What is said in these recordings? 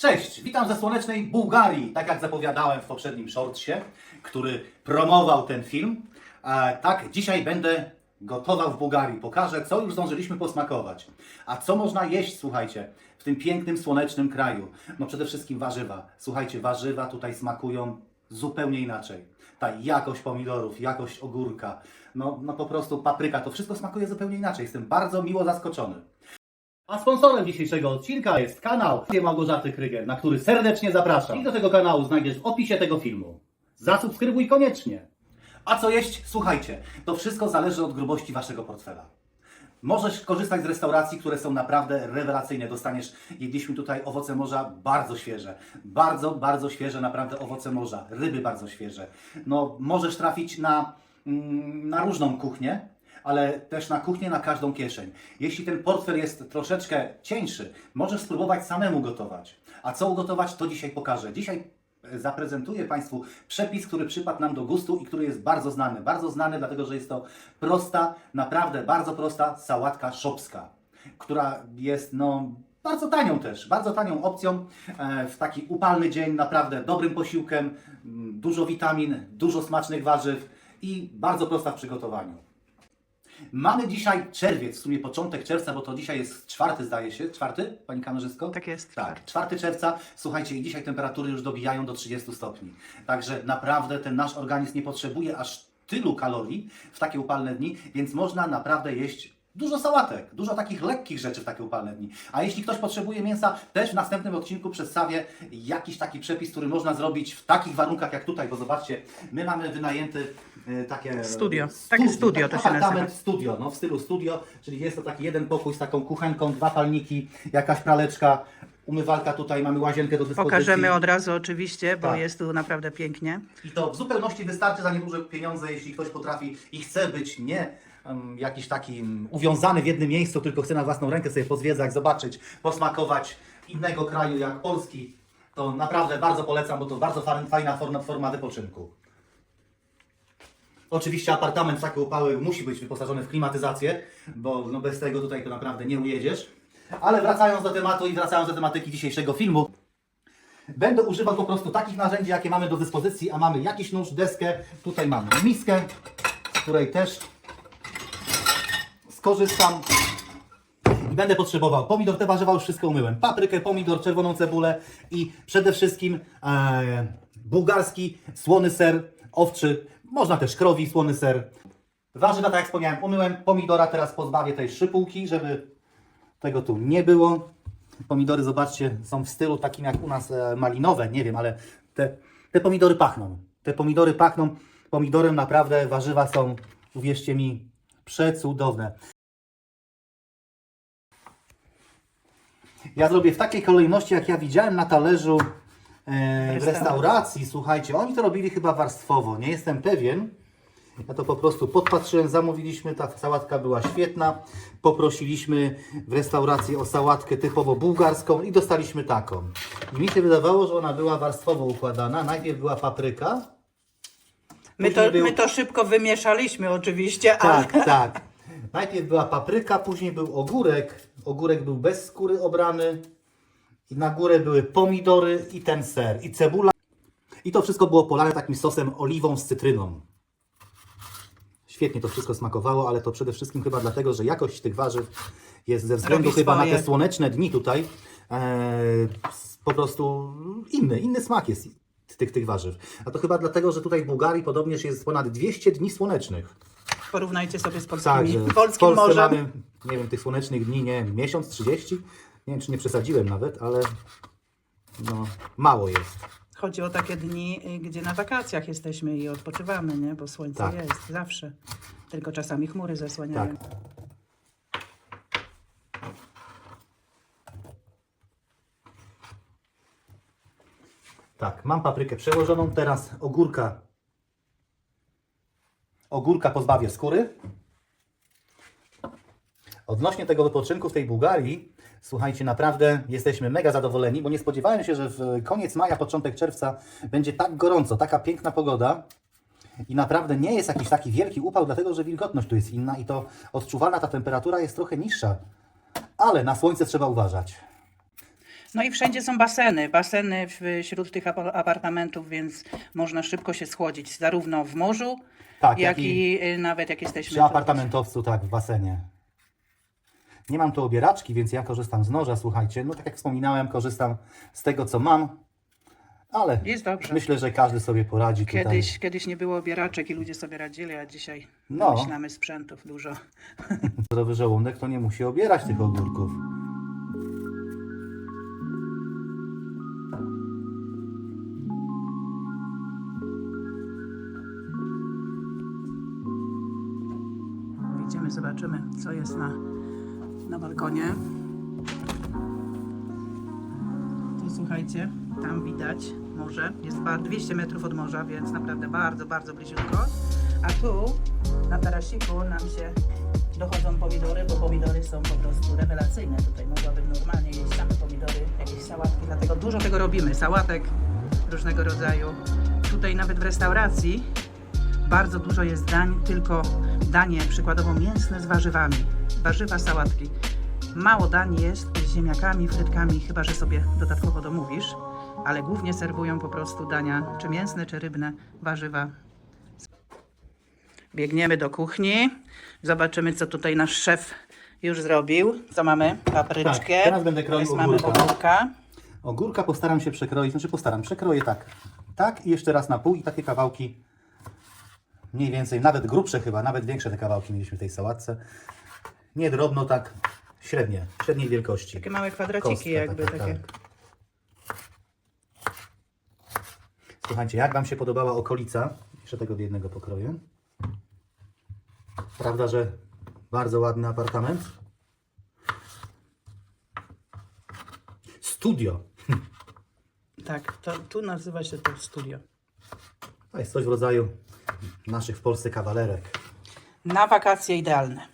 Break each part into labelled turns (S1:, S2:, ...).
S1: Cześć, witam ze słonecznej Bułgarii, tak jak zapowiadałem w poprzednim shortsie, który promował ten film. E, tak, dzisiaj będę gotował w Bułgarii. Pokażę, co już zdążyliśmy posmakować. A co można jeść, słuchajcie, w tym pięknym, słonecznym kraju? No przede wszystkim warzywa. Słuchajcie, warzywa tutaj smakują zupełnie inaczej. Ta jakość pomidorów, jakość ogórka, no, no po prostu papryka, to wszystko smakuje zupełnie inaczej. Jestem bardzo miło zaskoczony. A sponsorem dzisiejszego odcinka jest kanał Małgorzaty Kryger, na który serdecznie zapraszam. I do tego kanału znajdziesz w opisie tego filmu. Zasubskrybuj koniecznie. A co jeść? Słuchajcie, to wszystko zależy od grubości waszego portfela. Możesz korzystać z restauracji, które są naprawdę rewelacyjne. Dostaniesz, jedliśmy tutaj owoce morza bardzo świeże. Bardzo, bardzo świeże, naprawdę owoce morza. Ryby bardzo świeże. No, możesz trafić na, mm, na różną kuchnię, ale też na kuchnię na każdą kieszeń. Jeśli ten portfel jest troszeczkę cieńszy, możesz spróbować samemu gotować. A co ugotować, to dzisiaj pokażę. Dzisiaj e, zaprezentuję Państwu przepis, który przypadł nam do gustu i który jest bardzo znany. Bardzo znany, dlatego że jest to prosta, naprawdę bardzo prosta sałatka szopska, która jest no, bardzo tanią też, bardzo tanią opcją e, w taki upalny dzień, naprawdę dobrym posiłkiem, dużo witamin, dużo smacznych warzyw i bardzo prosta w przygotowaniu. Mamy dzisiaj czerwiec, w sumie początek czerwca, bo to dzisiaj jest czwarty, zdaje się. Czwarty, pani kamerzysko?
S2: Tak jest,
S1: Tak, 4 czerwca. Słuchajcie, i dzisiaj temperatury już dobijają do 30 stopni. Także naprawdę ten nasz organizm nie potrzebuje aż tylu kalorii w takie upalne dni, więc można naprawdę jeść dużo sałatek, dużo takich lekkich rzeczy w takie upalne dni. A jeśli ktoś potrzebuje mięsa, też w następnym odcinku przedstawię jakiś taki przepis, który można zrobić w takich warunkach jak tutaj, bo zobaczcie, my mamy wynajęty takie
S2: Studio. Takie studio to się
S1: apartament
S2: nazywa.
S1: studio, no w stylu studio, czyli jest to taki jeden pokój z taką kuchenką, dwa palniki, jakaś praleczka, umywalka tutaj, mamy łazienkę do dyspozycji.
S2: Pokażemy od razu oczywiście, bo
S1: Tak.
S2: jest tu naprawdę pięknie.
S1: I to w zupełności wystarczy za nieduże pieniądze, jeśli ktoś potrafi i chce być nie jakiś taki uwiązany w jednym miejscu, tylko chce na własną rękę sobie pozwiedzać, zobaczyć, posmakować innego kraju jak Polski, to naprawdę bardzo polecam, bo to bardzo fa- fajna forma, forma wypoczynku. Oczywiście apartament w takie upały musi być wyposażony w klimatyzację, bo no bez tego tutaj to naprawdę nie ujedziesz. Ale wracając do tematu i wracając do tematyki dzisiejszego filmu, Będę używał po prostu takich narzędzi, jakie mamy do dyspozycji, a mamy jakiś nóż, deskę, tutaj mamy miskę, z której też skorzystam. I będę potrzebował pomidor, te warzywa już wszystko umyłem. Paprykę, pomidor, czerwoną cebulę i przede wszystkim e, bułgarski słony ser owczy, można też krowi słony ser. Warzywa, tak jak wspomniałem, umyłem. Pomidora teraz pozbawię tej szypułki, żeby tego tu nie było. Pomidory, zobaczcie, są w stylu takim jak u nas e, malinowe, nie wiem, ale te, te pomidory pachną. Te pomidory pachną. Pomidorem naprawdę warzywa są, uwierzcie mi, przecudowne. Ja zrobię w takiej kolejności, jak ja widziałem na talerzu e, w
S2: restauracji.
S1: Słuchajcie, oni to robili chyba warstwowo, nie jestem pewien. Ja to po prostu podpatrzyłem, zamówiliśmy, ta sałatka była świetna. Poprosiliśmy w restauracji o sałatkę typowo bułgarską i dostaliśmy taką. I mi się wydawało, że ona była warstwowo układana. Najpierw była papryka.
S2: My to,
S1: był-
S2: my to szybko wymieszaliśmy oczywiście, ale
S1: Tak, tak. Najpierw była papryka, później był ogórek. Ogórek był bez skóry obrany. I na górę były pomidory i ten ser, i cebula. I to wszystko było polane takim sosem oliwą z cytryną. Świetnie to wszystko smakowało, ale to przede wszystkim chyba dlatego, że jakość tych warzyw jest ze względu
S2: Robi
S1: chyba na
S2: swoje.
S1: te słoneczne dni tutaj e, po prostu inny, inny smak jest tych, tych warzyw. A to chyba dlatego, że tutaj w Bułgarii podobnież jest ponad 200 dni słonecznych.
S2: porównajcie sobie z polskimi,
S1: Tak, że w
S2: polskim
S1: Polsce
S2: morzem.
S1: mamy, nie wiem, tych słonecznych dni, nie miesiąc, 30? Nie wiem, czy nie przesadziłem nawet, ale no, mało jest.
S2: Chodzi o takie dni, y, gdzie na wakacjach jesteśmy i odpoczywamy, nie? bo słońce
S1: Tak.
S2: jest zawsze. Tylko czasami chmury zasłaniają.
S1: Tak. Tak, mam paprykę przełożoną, teraz ogórka. Ogórka pozbawię skóry. Odnośnie tego wypoczynku w tej Bułgarii, słuchajcie, naprawdę jesteśmy mega zadowoleni, bo nie spodziewałem się, że w koniec maja, początek czerwca będzie tak gorąco, taka piękna pogoda. I naprawdę nie jest jakiś taki wielki upał, dlatego że wilgotność tu jest inna i to odczuwalna ta temperatura jest trochę niższa. Ale na słońce trzeba uważać.
S2: No i wszędzie są baseny. Baseny wśród tych apa- apartamentów, więc można szybko się schłodzić, zarówno w morzu,
S1: Tak,
S2: jak
S1: jak i
S2: i y, nawet jak jesteśmy.
S1: przy apartamentowcu, tak, w basenie. Nie mam tu obieraczki, więc ja korzystam z noża, słuchajcie. No tak jak wspominałem, korzystam z tego, co mam, ale
S2: Jest dobrze.
S1: myślę, że każdy sobie poradzi tutaj.
S2: Kiedyś, kiedyś nie było obieraczek i ludzie sobie radzili, a dzisiaj
S1: No.
S2: myślamy sprzętów dużo.
S1: Zdrowy żołądek to nie musi obierać tych ogórków.
S2: Zobaczymy, co jest na, na balkonie. Tu słuchajcie, tam widać morze. Jest bar 200 metrów od morza, więc naprawdę bardzo, bardzo bliziutko. A tu na tarasiku nam się dochodzą pomidory, bo pomidory są po prostu rewelacyjne. Tutaj mogłabym normalnie jeść same pomidory, jakieś sałatki, dlatego dużo tego robimy. Sałatek różnego rodzaju. Tutaj nawet w restauracji bardzo dużo jest dań, tylko danie przykładowo mięsne z warzywami. Warzywa, sałatki. Mało dań jest z ziemniakami, frytkami, chyba że sobie dodatkowo domówisz, ale głównie serwują po prostu dania czy mięsne, czy rybne, warzywa. Biegniemy do kuchni, zobaczymy co tutaj nasz szef już zrobił. Co mamy? Papryczkę.
S1: Tak, teraz będę kroił
S2: Teraz mamy
S1: ogórka.
S2: ogórka.
S1: Ogórka postaram się przekroić, znaczy postaram, przekroję tak. Tak i jeszcze raz na pół i takie kawałki mniej więcej, nawet grubsze chyba, nawet większe te kawałki mieliśmy w tej sałatce. Nie drobno, tak średnie, średniej wielkości.
S2: Takie małe kwadraciki
S1: Kostka
S2: jakby
S1: taka,
S2: takie.
S1: tak. Słuchajcie, jak Wam się podobała okolica? Jeszcze tego jednego pokroję. Prawda, że bardzo ładny apartament? Studio.
S2: Tak, to, tu nazywa się to studio.
S1: To jest coś w rodzaju naszych w Polsce kawalerek.
S2: Na wakacje idealne.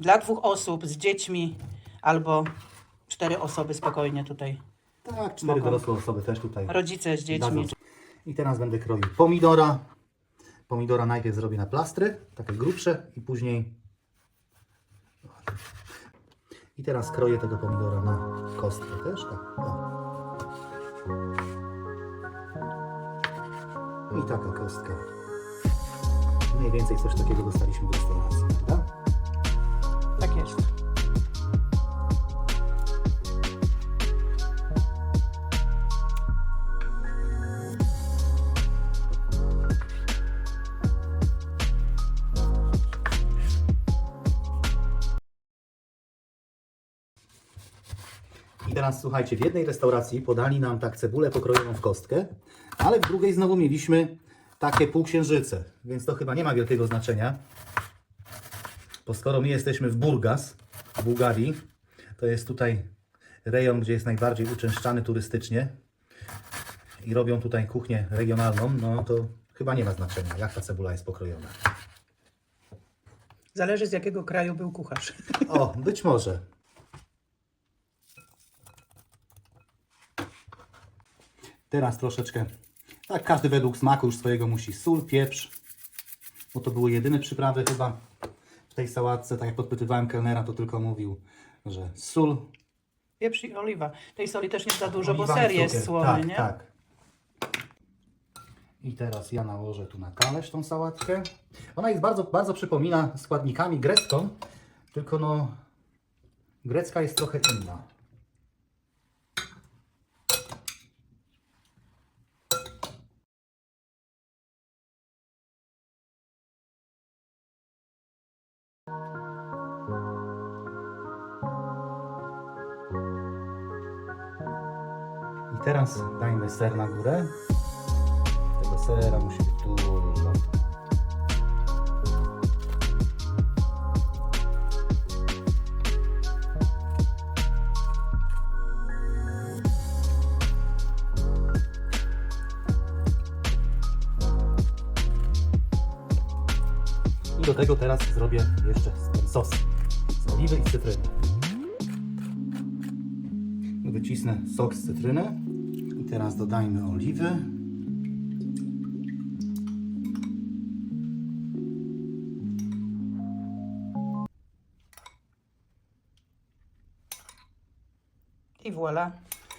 S2: Dla dwóch osób z dziećmi albo cztery osoby spokojnie tutaj.
S1: Tak, cztery
S2: Mogą.
S1: dorosłe osoby też tutaj.
S2: Rodzice z dziećmi.
S1: dadzą. I teraz będę kroił pomidora. Pomidora najpierw zrobię na plastry, takie grubsze i później... I teraz kroję tego pomidora na kostkę też, tak. O. I taka kostka. Mniej więcej coś takiego dostaliśmy w restauracji, prawda?
S2: Tak jest.
S1: I teraz słuchajcie, w jednej restauracji podali nam tak cebulę pokrojoną w kostkę, ale w drugiej znowu mieliśmy takie półksiężyce, więc to chyba nie ma wielkiego znaczenia. Bo skoro my jesteśmy w Burgas, w Bułgarii, to jest tutaj rejon, gdzie jest najbardziej uczęszczany turystycznie i robią tutaj kuchnię regionalną, no to chyba nie ma znaczenia, jak ta cebula jest pokrojona.
S2: Zależy z jakiego kraju był kucharz.
S1: O, być może. Teraz troszeczkę, tak każdy według smaku już swojego musi sól, pieprz, bo to były jedyne przyprawy chyba w tej sałatce. Tak jak podpytywałem kelnera, to tylko mówił, że sól,
S2: Pieprz i oliwa. Tej soli też nie za dużo, bo
S1: oliwa i
S2: ser jest
S1: cukier.
S2: słony,
S1: tak,
S2: nie?
S1: Tak, I teraz ja nałożę tu na talerz tą sałatkę. Ona jest bardzo, bardzo przypomina składnikami grecką, tylko no grecka jest trochę inna. Teraz dajmy ser na górę. Tego sera musi być dużo. I do tego teraz zrobię jeszcze ten sos z oliwy i cytryny. Wycisnę sok z cytryny teraz dodajmy oliwy.
S2: I voilà.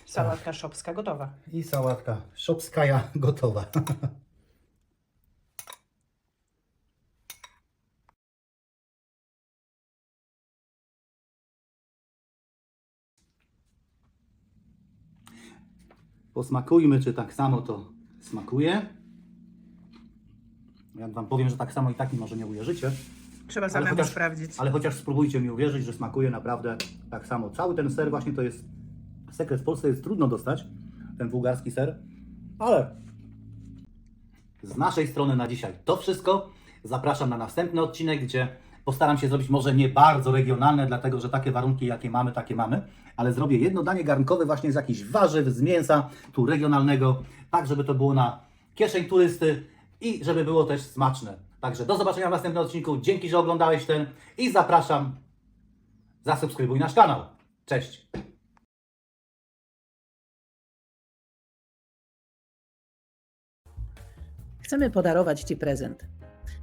S2: Sałatka szopska gotowa.
S1: I sałatka szopskaja gotowa. Posmakujmy, czy tak samo to smakuje. Ja Wam powiem, że tak samo i tak mi może nie uwierzycie,
S2: Trzeba samemu
S1: chociaż-
S2: sprawdzić.
S1: ale chociaż spróbujcie mi uwierzyć, że smakuje naprawdę tak samo. Cały ten ser właśnie to jest sekret. W Polsce jest trudno dostać ten bułgarski ser, ale z naszej strony na dzisiaj to wszystko. Zapraszam na następny odcinek, gdzie postaram się zrobić może nie bardzo regionalne, dlatego że takie warunki, jakie mamy, takie mamy, ale zrobię jedno danie garnkowe właśnie z jakichś warzyw, z mięsa, tu regionalnego, tak żeby to było na kieszeń turysty i żeby było też smaczne. Także do zobaczenia w następnym odcinku. Dzięki, że oglądałeś ten i zapraszam. Zasubskrybuj nasz kanał. Cześć!
S2: Chcemy podarować Ci prezent.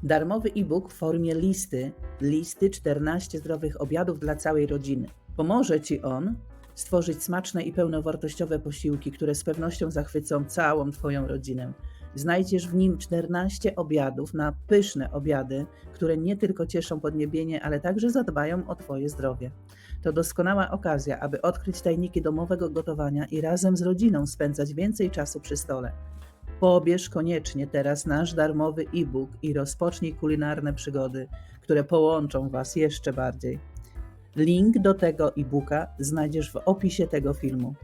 S2: Darmowy e-book w formie listy, listy 14 zdrowych obiadów dla całej rodziny. Pomoże Ci on stworzyć smaczne i pełnowartościowe posiłki, które z pewnością zachwycą całą Twoją rodzinę. Znajdziesz w nim 14 obiadów na pyszne obiady, które nie tylko cieszą podniebienie, ale także zadbają o Twoje zdrowie. To doskonała okazja, aby odkryć tajniki domowego gotowania i razem z rodziną spędzać więcej czasu przy stole. Pobierz koniecznie teraz nasz darmowy e-book i rozpocznij kulinarne przygody, które połączą Was jeszcze bardziej. Link do tego e-booka znajdziesz w opisie tego filmu.